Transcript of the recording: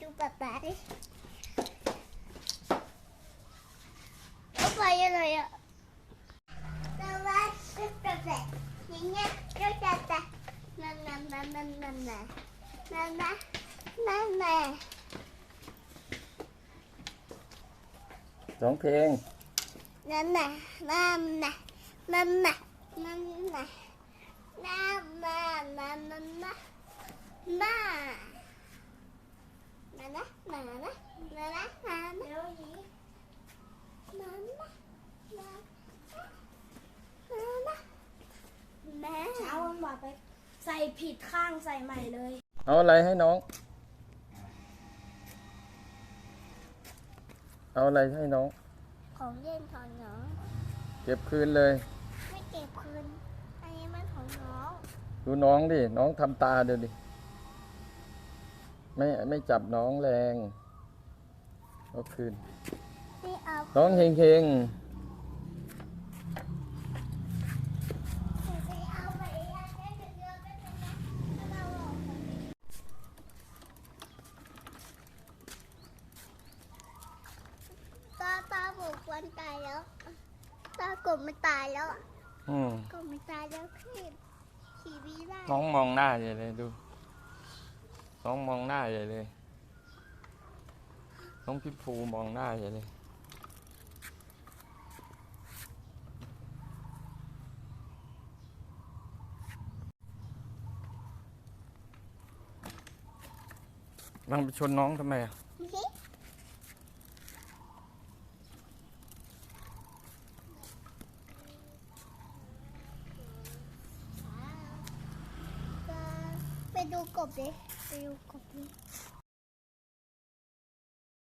chú bà đi. Ủa bà như này ạ. Bà bà chú bà bà Nhìn nha chú bà bà Nè nè nè nè nè nè Nè nè nè nè Tổng thiên Nè nè nè nè Nè nè nè nè Nè nè nè nè nè Nè ใส่ผิดข้างใส่ใหม่เลย เอาอะไรให้น้อง เอาอะไรให้น้อง ของเล่นของน้อง เก็บคืนเลย ไม่เก็บคืน อันนี้มันของน้อง ดูน้องดิ น้องทำตาเดี๋ยวดิ ไม่ไม่จับน้องแรง เอาคืนนี่เอาน้องเฮงเฮง ไปเอาไปเอาไปเยอะไปเยอะเราออกตาตาบอกวันตายแล้ว ตากบมันตายแล้วอะอืมกบมันตายแล้วขี่ขี่วีได้น้องมองหน้าใหญ่เลยดูน้องมองหน้าใหญ่เลย น้องพี่ภูมองหน้าใหญ่เลยลังไปชนน้องทำไมอะ do copê. Eu copiei